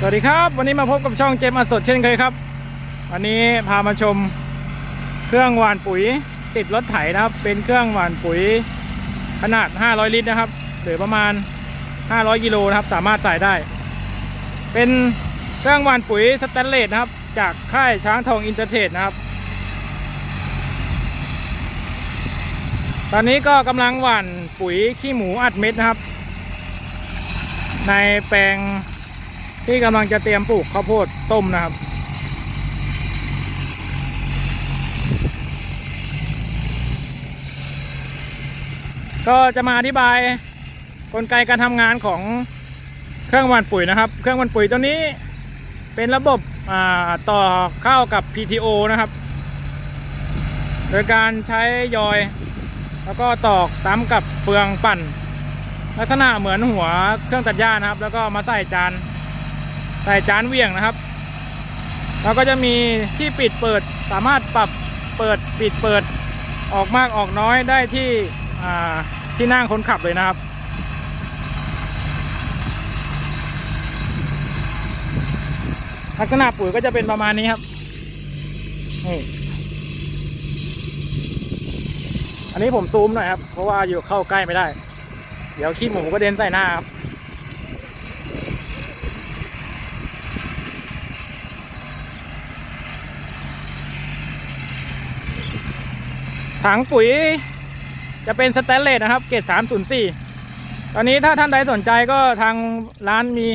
สวัสดีครับวันนี้มาพบกับช่องเจมส์อสดเช่นเคยครับ วันนี้พามาชมเครื่องหว่านปุ๋ยติดรถไถนะครับ เป็นเครื่องหว่านปุ๋ยขนาด 500 ลิตรนะครับหรือประมาณ 500กิโลนะครับสามารถใส่ได้ เป็นเครื่องหว่านปุ๋ยสแตนเลสนะครับ จากค่ายช้างทองอินเตอร์เทรดนะครับ ตอนนี้ก็กำลังหว่านปุ๋ยขี้หมูอัดเม็ดนะครับ ในแปลง ที่กำลังจะเตรียมปลูกข้าวโพดต้มนะครับ ก็จะมาอธิบายกลไกการทำงานของเครื่องว่านปุ๋ยนะครับ เครื่องว่านปุ๋ยตัวนี้เป็นระบบต่อเข้ากับ PTO นะครับ โดยการใช้ยอย แล้วก็ตอกซ้ำกับเฟืองปั่น ลักษณะเหมือนหัวเครื่องตัดหญ้านะครับ แล้วก็มาใส่จาน ใส่จานเวี่ยงนะครับ แล้วก็จะมีที่ปิดเปิดสามารถปรับเปิดปิดเปิดออกมากออกน้อยได้ที่ที่นั่งคนขับเลยนะครับ ลักษณะปุ๋ยก็จะเป็นประมาณนี้ครับนี่อันนี้ผมซูมหน่อยครับ เพราะว่าอยู่เข้าใกล้ไม่ได้ เดี๋ยวขี้หมูก็เด็นใส่หน้าครับ ถังปุ๋ยจะเป็นสแตนเลสนะครับ เกรด304 ตอนนี้ถ้าท่านใดสนใจก็ทางร้านมี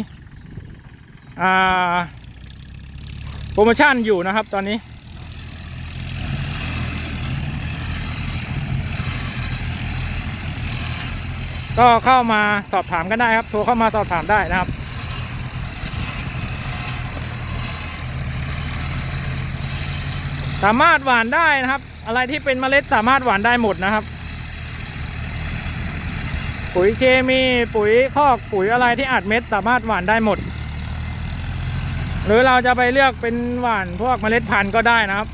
โปรโมชั่นอยู่นะครับตอนนี้ ก็เข้ามาสอบถามกันได้ครับ โทรเข้ามาสอบถามได้นะครับสามารถหวานได้นะครับ อะไรที่เป็นเมล็ดสามารถหว่านได้หมดนะครับ ปุ๋ยเคมีปุ๋ยคอกปุ๋ยอะไรที่อัดเม็ดสามารถหว่านได้หมด หรือเราจะไปเลือกเป็นหว่านพวกเมล็ดพันธุ์ก็ได้นะครับ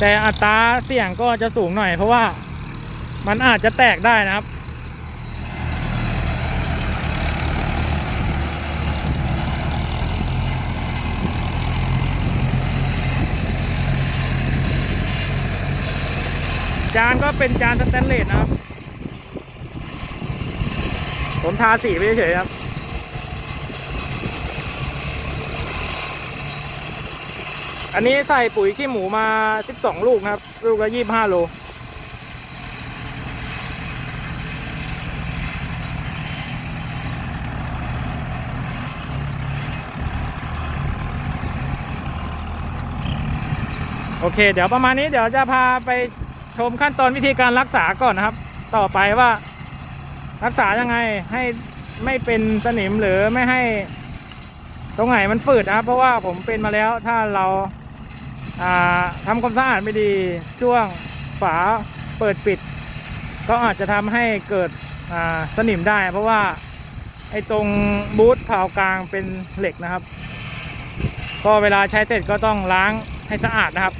แต่อัตราเสี่ยงก็จะสูงหน่อย เพราะว่ามันอาจจะแตกได้นะครับ จานก็เป็นจานสแตนเลสนะครับ ผมทาสีไปเฉยครับ อันนี้ใส่ปุ๋ยขี้หมูมา 12 ลูกครับ ลูกละ 25 โลโอเค เดี๋ยวประมาณนี้เดี๋ยวจะพาไป ชมขั้นตอนวิธีการรักษาก่อนนะครับ ต่อไปว่า รักษายังไงให้ไม่เป็นสนิมหรือไม่ให้ ตรงไหนมันฝืดนะครับ เพราะว่าผมเป็นมาแล้วถ้าเราอ่าทำความสะอาดไม่ดีช่วงฝาเปิดปิด ก็อาจจะทำให้เกิดสนิมได้ เพราะว่าไอ้ตรงบูทเผากลางเป็นเหล็กนะครับ ก็เวลาใช้เสร็จก็ต้องล้างให้สะอาดนะครับ